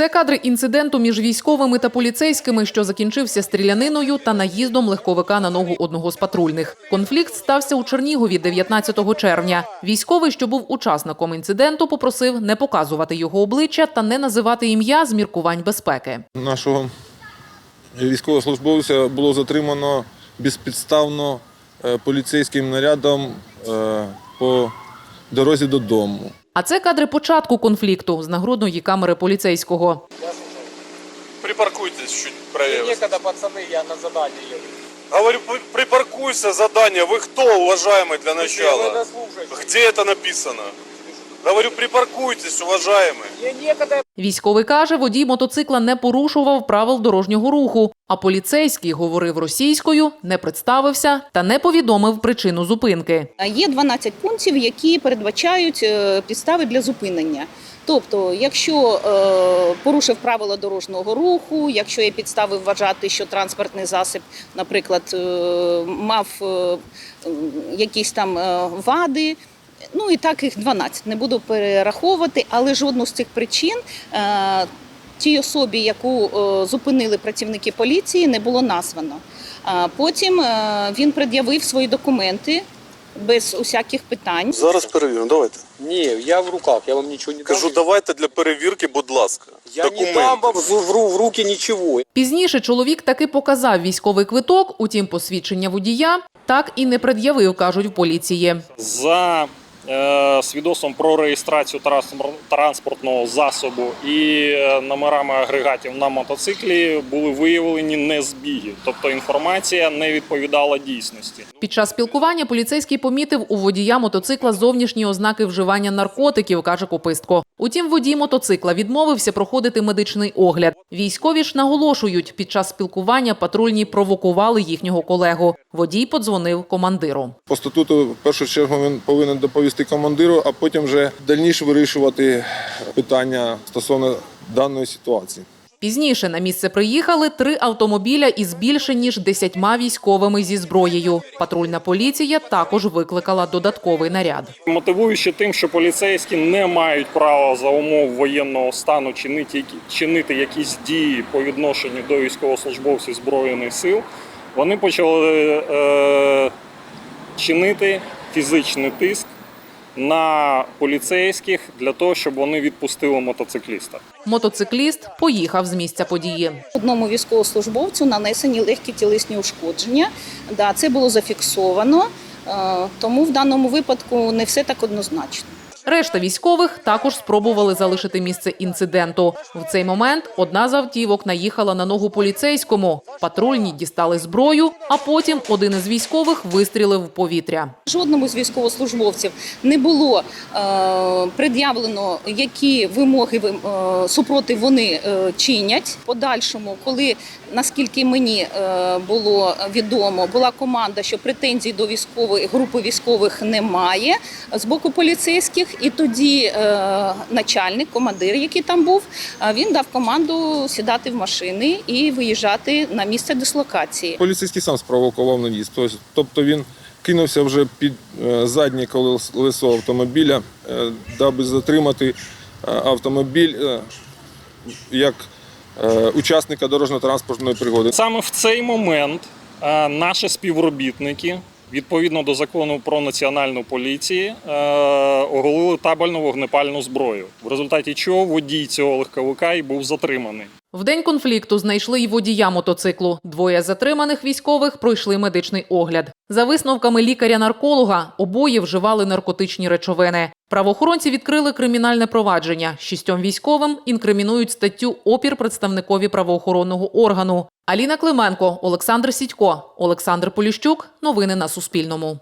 Це кадри інциденту між військовими та поліцейськими, що закінчився стріляниною та наїздом легковика на ногу одного з патрульних. Конфлікт стався у Чернігові 19 червня. Військовий, що був учасником інциденту, попросив не показувати його обличчя та не називати ім'я з міркувань безпеки. Нашого військовослужбовця було затримано безпідставно е, поліцейським нарядом е, по дорозі додому. А це кадри початку конфлікту з нагрудної камери поліцейського. Припаркуйтесь чуть Мне правее. некогда, пацаны, я на задание еду. Говорю, при- припаркуйся, задание. Вы кто, уважаемый, для Вы начала? дослушайте. Где это написано? Говорю, припаркуйтесь, уважаемый. Військовий каже, водій мотоцикла не порушував правил дорожнього руху, а поліцейський говорив російською, не представився та не повідомив причину зупинки. Є 12 пунктів, які передбачають е, підстави для зупинення. Тобто, якщо е, порушив правила дорожнього руху, якщо є підстави вважати, що транспортний засіб, наприклад, е, мав е, якісь там е, вади. Ну і так їх 12, не буду перераховувати, але жодну з цих причин е, тій особі, яку е, зупинили працівники поліції, не було названо. А потім е, він пред'явив свої документи без усяких питань. Зараз перевіримо, давайте. Не, я в руках, я вам ничего не Кажу, дам. давайте для перевірки, будь ласка. Я не Документи. дам вам в, в- в руки ничего. Пізніше чоловік таки показав військовий квиток, утім, посвідчення водія так і не пред'явив, кажуть в поліції. за свідоцтвом про реєстрацію транспортного засобу і е, номерами агрегатів на мотоциклі були виявлені незбіги, тобто інформація не відповідала дійсності. Під час спілкування поліцейський помітив у водія мотоцикла зовнішні ознаки вживання наркотиків, каже Копистко. Утім, водій мотоцикла відмовився проходити медичний огляд. Військові ж наголошують, під час спілкування патрульні провокували їхнього колегу. Водій подзвонив командиру. По статуту, в першу чергу, він повинен доповісти командиру, а потім вже дальніше вирішувати питання стосовно даної ситуації. Пізніше на місце приїхали три автомобіля із більше ніж десятьма військовими зі зброєю. Патрульна поліція також викликала додатковий наряд. Мотивуючи тим, що поліцейські не мають права за умов воєнного стану чинити, чинити якісь дії по відношенню до військовослужбовців збройних сил, вони почали е, чинити фізичний тиск на поліцейських для того, щоб вони відпустили мотоцикліста. Мотоцикліст поїхав з місця події. Одному військовослужбовцю нанесені легкі тілесні ушкодження. Да, це було зафіксовано, е, тому в даному випадку не все так однозначно. Решта військових також спробували залишити місце інциденту. В цей момент одна з автівок наїхала на ногу поліцейському. Патрульні дістали зброю, а потім один із військових вистрілив в повітря. Жодному з військовослужбовців не було е, пред'явлено, які вимоги ви- е, супротив вони е, чинять. Подальшому, коли наскільки мені е, було відомо, була команда, що претензій до військової групи військових немає з боку поліцейських, і тоді е, начальник, командир, який там був, е, він дав команду сідати в машини і виїжджати на місце дислокації. Поліцейський сам спровокував наїзд. Тобто- Тобто він кинувся вже під е, заднє колесо автомобіля, е, даби затримати е, автомобіль як учасника дорожньо-транспортної пригоди. Саме в цей момент наші співробітники, відповідно до закону про національну поліцію, е, оголили табельну вогнепальну зброю, в результаті чого водій цього легковика і був затриманий. В день конфлікту знайшли й водія мотоциклу. Двоє затриманих військових пройшли медичний огляд. За висновками лікаря-нарколога, обоє вживали наркотичні речовини. Правоохоронці відкрили кримінальне провадження. Шістьом військовим інкримінують статтю опір представникові правоохоронного органу. Аліна Клименко, Олександр Сідько, Олександр Поліщук. Новини на Суспільному.